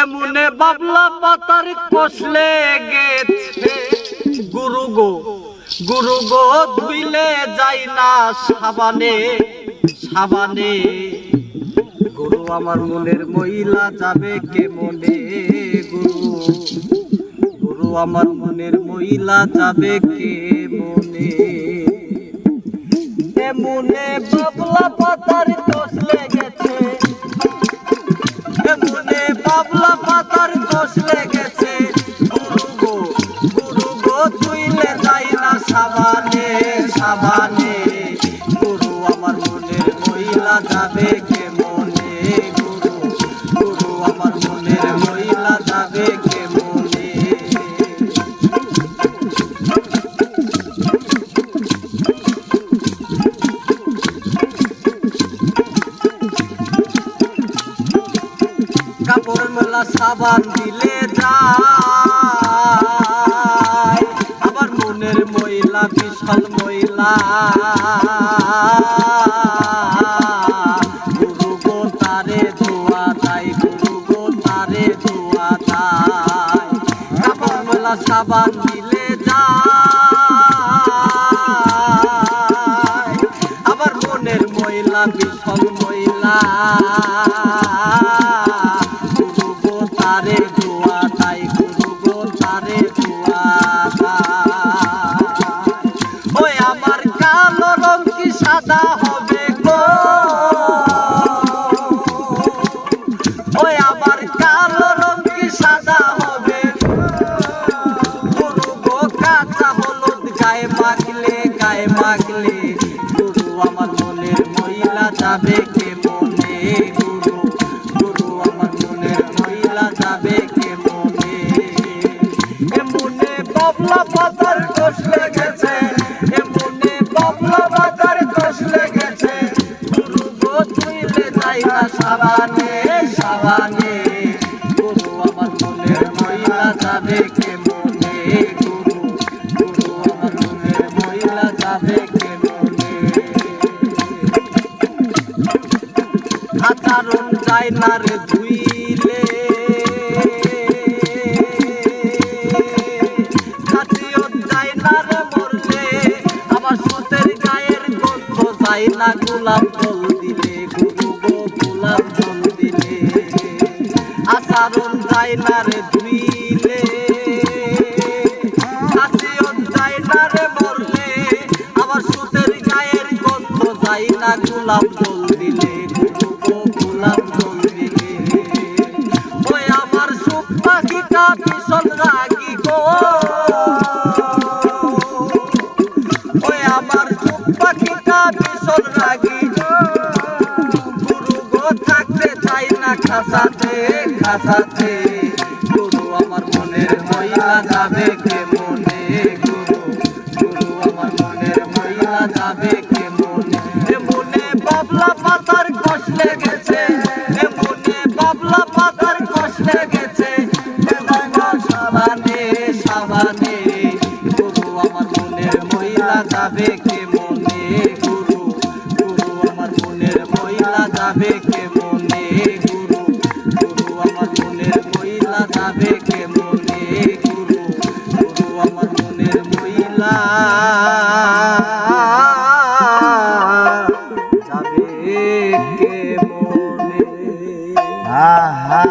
এমনে বাবলা পাতার কষলে গেছে। গুরু গো গুরু গো, ধুইলে যাই না সাবানে সাবানে। গুরু আমার মনের মহিলা যাবে কে মনে গুরু গুরু আমার মনের মহিলা যাবে কে মনে এমনে বাবলা পাতার বাবলা পাতার দোষ লেগেছে। গুরু সাবানে সাবানে। কাপড় সাবান দিলে যায়। আবার মনের ময়লা, বিশাল ময়লা। গুরু তারে, ধোয়া গো তারে, ধোয়া মেলা, সাবান দিলে যায়। আবার মনের ময়লা, বিশাল গো তারে ধোয়া, তাই গুরু গো তারে ধোয়া। ওই আমার কালো রং কি সাদা হবে গো? ওই আমার কালো রং কি সাদা হবে গুরু গো কাঁচা হলুদ, গায়ে মাখলে গায়ে মাখলে। গুরু আমার মনের মহিলা যাবে যাবে কে মনে? এ মনে বাবলা পাতার মনের মহিলা যাবে কে মনে? গুরু মহিলা যাবে কে মনে? আচরণ যায় না রে ধুইলে না গোলাপ জল দিলে, গুরু গো গোলাপ জল দিলে। আচরণ যায় না রে ধুইলে কাটিও যায় রে মরলে আমার সুতের গায়ের গন্ধ যায় না গোলাপ জল দিলে, গুরু গো গোলাপ জল দিলে। ওই আমার সুখ পাখিটা ভীষণ রাগি গো। খাসাতে গুরু, আমার মনের মহিলা যাবে কে মনে গুরু গুরু, আমার মনের মহিলা যাবে কে মনে মনে বাবলা পাতার কষ লেগেছে। যাবে কে মনে গুরু গুরু আমার মনের মহিলা যাবে কে মনে আহা।